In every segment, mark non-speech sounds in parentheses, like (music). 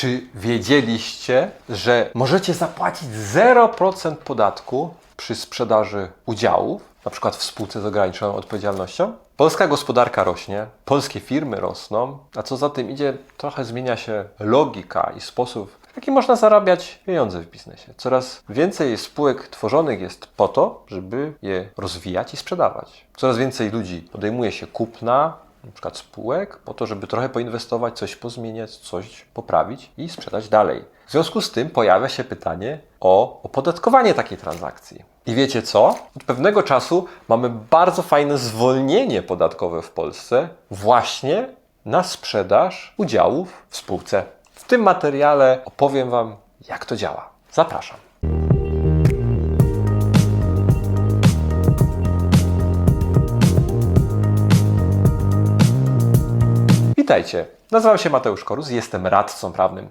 Czy wiedzieliście, że możecie zapłacić 0% podatku przy sprzedaży udziałów, na przykład w spółce z ograniczoną odpowiedzialnością? Polska gospodarka rośnie, polskie firmy rosną, a co za tym idzie, trochę zmienia się logika i sposób, w jaki można zarabiać pieniądze w biznesie. Coraz więcej spółek tworzonych jest po to, żeby je rozwijać i sprzedawać. Coraz więcej ludzi podejmuje się kupna, na przykład spółek, po to, żeby trochę poinwestować, coś pozmieniać, coś poprawić i sprzedać dalej. W związku z tym pojawia się pytanie o opodatkowanie takiej transakcji. I wiecie co? Od pewnego czasu mamy bardzo fajne zwolnienie podatkowe w Polsce właśnie na sprzedaż udziałów w spółce. W tym materiale opowiem Wam, jak to działa. Zapraszam. Witajcie, nazywam się Mateusz Korus jestem radcą prawnym.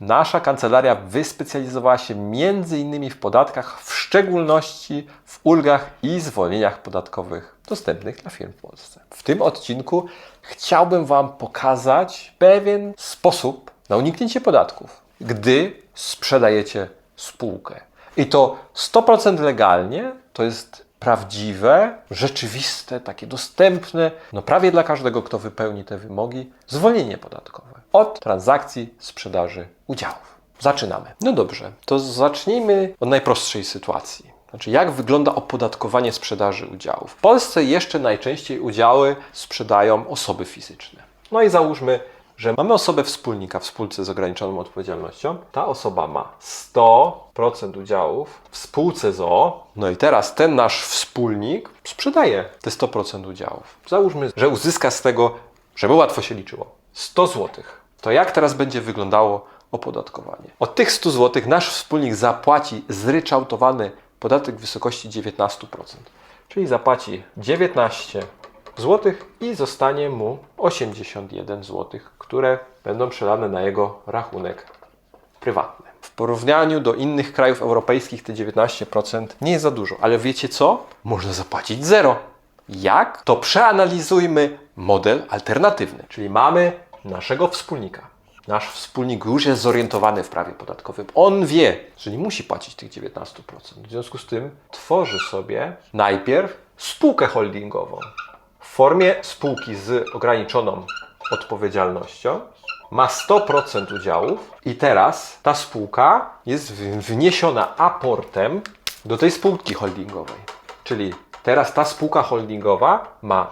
Nasza kancelaria wyspecjalizowała się m.in. w podatkach, w szczególności w ulgach i zwolnieniach podatkowych dostępnych dla firm w Polsce. W tym odcinku chciałbym Wam pokazać pewien sposób na uniknięcie podatków, gdy sprzedajecie spółkę. I to 100% legalnie, to jest prawdziwe, rzeczywiste, takie dostępne, no prawie dla każdego, kto wypełni te wymogi, zwolnienie podatkowe od transakcji sprzedaży udziałów. Zaczynamy. No dobrze, to zacznijmy od najprostszej sytuacji. Znaczy, jak wygląda opodatkowanie sprzedaży udziałów? W Polsce jeszcze najczęściej udziały sprzedają osoby fizyczne. No i załóżmy, że mamy osobę wspólnika w spółce z ograniczoną odpowiedzialnością. Ta osoba ma 100% udziałów w spółce ZO. No i teraz ten nasz wspólnik sprzedaje te 100% udziałów. Załóżmy, że uzyska z tego, żeby łatwo się liczyło, 100 zł. To jak teraz będzie wyglądało opodatkowanie? Od tych 100 zł nasz wspólnik zapłaci zryczałtowany podatek w wysokości 19%. Czyli zapłaci 19 zł i zostanie mu 81 zł, które będą przelane na jego rachunek prywatny. W porównaniu do innych krajów europejskich te 19% nie jest za dużo, ale wiecie co? Można zapłacić zero. Jak? To przeanalizujmy model alternatywny, czyli mamy naszego wspólnika. Nasz wspólnik już jest zorientowany w prawie podatkowym. On wie, że nie musi płacić tych 19%. W związku z tym tworzy sobie najpierw spółkę holdingową formie spółki z ograniczoną odpowiedzialnością, ma 100% udziałów i teraz ta spółka jest wniesiona aportem do tej spółki holdingowej. Czyli teraz ta spółka holdingowa ma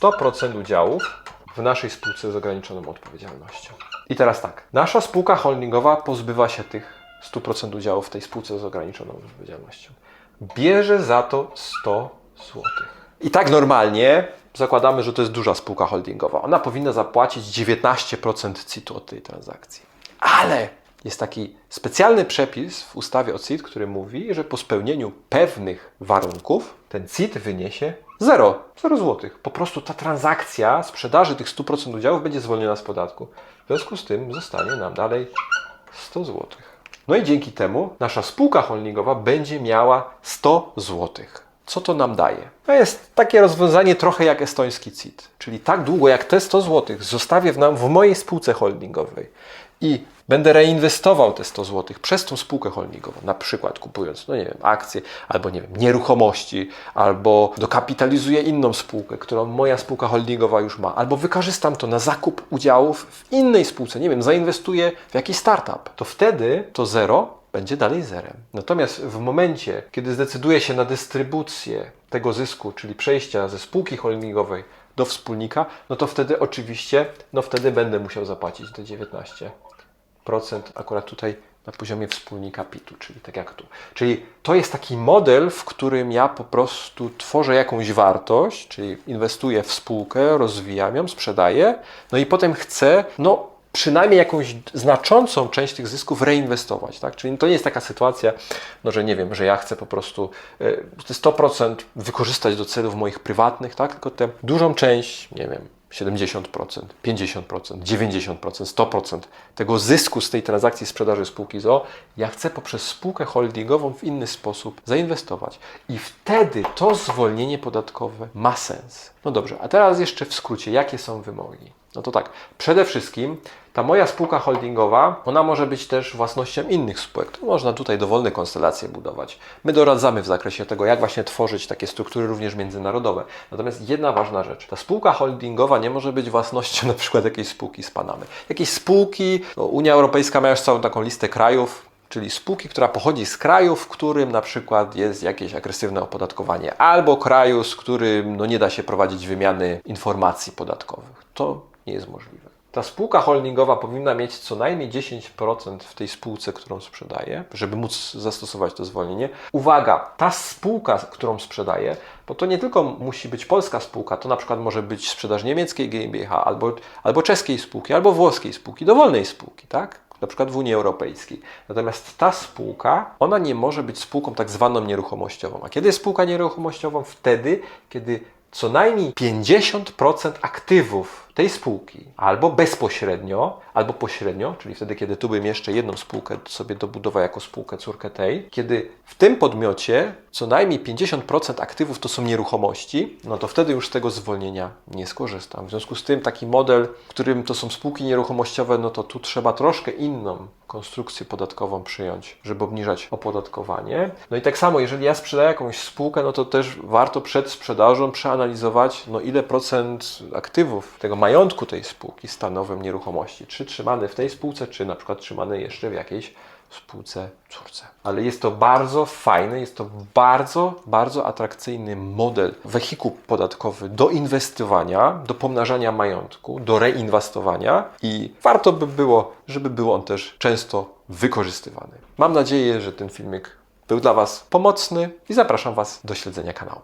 100% udziałów w naszej spółce z ograniczoną odpowiedzialnością. I teraz tak, nasza spółka holdingowa pozbywa się tych 100% udziałów w tej spółce z ograniczoną odpowiedzialnością. Bierze za to 100 zł. I tak normalnie zakładamy, że to jest duża spółka holdingowa. Ona powinna zapłacić 19% CIT-u od tej transakcji. Ale jest taki specjalny przepis w ustawie o CIT, który mówi, że po spełnieniu pewnych warunków ten CIT wyniesie 0, 0 zł. Po prostu ta transakcja sprzedaży tych 100% udziałów będzie zwolniona z podatku. W związku z tym zostanie nam dalej 100 zł. No i dzięki temu nasza spółka holdingowa będzie miała 100 zł. Co to nam daje? To jest takie rozwiązanie trochę jak estoński CIT. Czyli tak długo jak te 100 zł zostawię w, nam, w mojej spółce holdingowej i będę reinwestował te 100 zł przez tą spółkę holdingową, na przykład kupując, no nie wiem, akcje, albo nie wiem, nieruchomości, albo dokapitalizuję inną spółkę, którą moja spółka holdingowa już ma, albo wykorzystam to na zakup udziałów w innej spółce, nie wiem, zainwestuję w jakiś startup, to wtedy to zero będzie dalej zerem. Natomiast w momencie, kiedy zdecyduję się na dystrybucję tego zysku, czyli przejścia ze spółki holdingowej do wspólnika, no to wtedy oczywiście, no wtedy będę musiał zapłacić te 19% akurat tutaj na poziomie wspólnika PIT-u, czyli tak jak tu. Czyli to jest taki model, w którym ja po prostu tworzę jakąś wartość, czyli inwestuję w spółkę, rozwijam ją, sprzedaję, no i potem chcę, no przynajmniej jakąś znaczącą część tych zysków reinwestować, tak? Czyli to nie jest taka sytuacja, no, że nie wiem, że ja chcę po prostu e, te 100% wykorzystać do celów moich prywatnych, tak? Tylko tę dużą część, nie wiem, 70%, 50%, 90%, 100% tego zysku z tej transakcji sprzedaży spółki ZO, ja chcę poprzez spółkę holdingową w inny sposób zainwestować. I wtedy to zwolnienie podatkowe ma sens. No dobrze, a teraz jeszcze w skrócie, jakie są wymogi? No to tak, przede wszystkim ta moja spółka holdingowa, ona może być też własnością innych spółek. Można tutaj dowolne konstelacje budować. My doradzamy w zakresie tego, jak właśnie tworzyć takie struktury również międzynarodowe. Natomiast jedna ważna rzecz. Ta spółka holdingowa nie może być własnością (laughs) na przykład jakiejś spółki z Panamy. Jakieś spółki, no, Unia Europejska ma już całą taką listę krajów, czyli spółki, która pochodzi z kraju, w którym na przykład jest jakieś agresywne opodatkowanie, albo kraju, z którym no, nie da się prowadzić wymiany informacji podatkowych. To nie jest możliwe. Ta spółka holdingowa powinna mieć co najmniej 10% w tej spółce, którą sprzedaje, żeby móc zastosować to zwolnienie. Uwaga, ta spółka, którą sprzedaje, bo to nie tylko musi być polska spółka, to na przykład może być sprzedaż niemieckiej GmbH, albo, albo czeskiej spółki, albo włoskiej spółki, dowolnej spółki, tak? na przykład w Unii Europejskiej. Natomiast ta spółka, ona nie może być spółką tak zwaną nieruchomościową. A kiedy jest spółka nieruchomościową? Wtedy, kiedy co najmniej 50% aktywów tej spółki albo bezpośrednio, albo pośrednio, czyli wtedy, kiedy tu bym jeszcze jedną spółkę sobie dobudował jako spółkę córkę tej, kiedy w tym podmiocie co najmniej 50% aktywów to są nieruchomości, no to wtedy już z tego zwolnienia nie skorzystam. W związku z tym taki model, w którym to są spółki nieruchomościowe, no to tu trzeba troszkę inną konstrukcję podatkową przyjąć, żeby obniżać opodatkowanie. No i tak samo, jeżeli ja sprzedaję jakąś spółkę, no to też warto przed sprzedażą przeanalizować, no ile procent aktywów tego majątku tej spółki stanowią nieruchomości. Czy trzymane w tej spółce, czy na przykład trzymane jeszcze w jakiejś spółce córce. Ale jest to bardzo fajny, jest to bardzo, bardzo atrakcyjny model, wehikuł podatkowy do inwestowania, do pomnażania majątku, do reinwestowania i warto by było, żeby był on też często wykorzystywany. Mam nadzieję, że ten filmik był dla Was pomocny i zapraszam Was do śledzenia kanału.